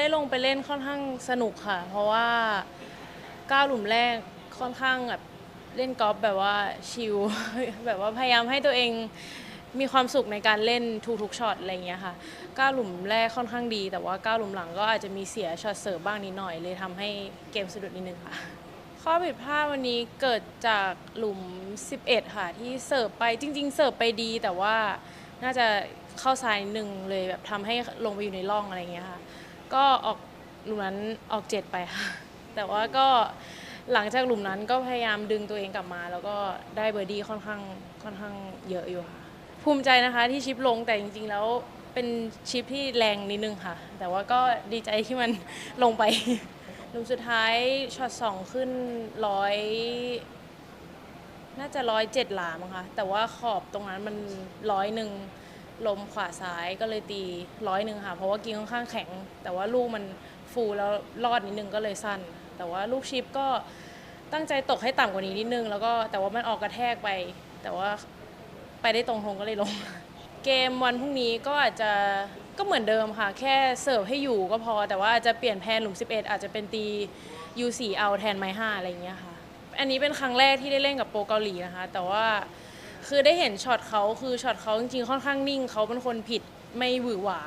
ได้ลงไปเล่นค่อนข้างสนุกค่ะ เพราะว่าก้าวหลุมแรกค่อนข้างแบบเล่นกอล์ฟแบบว่าชิล แบบว่าพยายามให้ตัวเองมีความสุขในการเล่นทุกๆช็อตอะไรอย่างเงี้ยค่ะก้าวหลุมแรกค่อนข้างดี แต่ว่าก้าวหลุมหลังก็อาจจะมีเสียช็อตเสิร์ฟบ้างนิดหน่อย เลยทำให้เกมสะดุดนิดนึงค่ะ ข้อผิดพลาดวันนี้เกิดจากหลุม 11 ค่ะ ที่เสิร์ฟไปจริง ๆ เสิร์ฟไปดี แต่ว่าน่าจะเข้าซ้ายหนึ่งเลยแบบทำให้ลงไปอยู่ในร่องอะไรอย่างเงี้ยค่ะ ก็ออกหลุมนั้นออกเจ็ดไปค่ะ แต่ว่าก็หลังจากหลุมนั้นก็พยายามดึงตัวเองกลับมา แล้วก็ได้เบอร์ดี้ค่อนข้างค่อนข้างเยอะอยู่ค่ะ ภูมิใจนะคะที่ชิปลงแต่จริง ๆ แล้วเป็นชิปที่แรงนิดนึงค่ะ แต่ว่าก็ดีใจที่มันลงไป หลุมสุดท้ายช็อตสองขึ้นร้อยน่าจะร้อยเจ็ดหลามั้งคะแต่ว่าขอบตรงนั้นมันร้อยหนึ่ง ลมขวาซ้ายก็เลยตีร้อยหนึ่งค่ะ เพราะว่ากินค่อนข้างแข็ง แต่ว่าลูกมันฟูแล้วรอดนิดนึงก็เลยสั้น แต่ว่าลูกชิปก็ตั้งใจตกให้ต่ำกว่านี้นิดนึง แล้วก็แต่ว่ามันออกกระแทกไป แต่ว่าไปได้ตรงทงก็เลยลง เกมวันพรุ่งนี้ก็อาจจะก็เหมือนเดิมค่ะ แค่เสิร์ฟให้อยู่ก็พอ แต่ว่าอาจจะเปลี่ยนแพนหลุม 11 อาจจะเป็นตี U4 เอาแทนไม้5อะไรอย่างเงี้ยค่ะ อันนี้เป็นครั้งแรกที่ได้เล่นกับโปรเกาหลีนะคะ แต่ว่า คือได้เห็นช็อตเขาคือช็อตเขาจริงๆค่อนข้างนิ่งเขาเป็นคนผิดไม่หวือหวา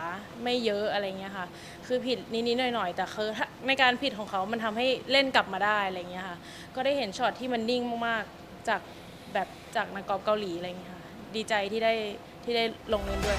ไม่เยอะอะไรเงี้ยค่ะ คือผิดนิดๆหน่อยๆ แต่คือถ้าในการผิดของเขามันทำให้เล่นกลับมาได้อะไรเงี้ยค่ะ ก็ได้เห็นช็อตที่มันนิ่งมากๆจากแบบจากนักกอล์ฟเกาหลีอะไรเงี้ยค่ะ ดีใจที่ได้ที่ได้ลงเล่นด้วย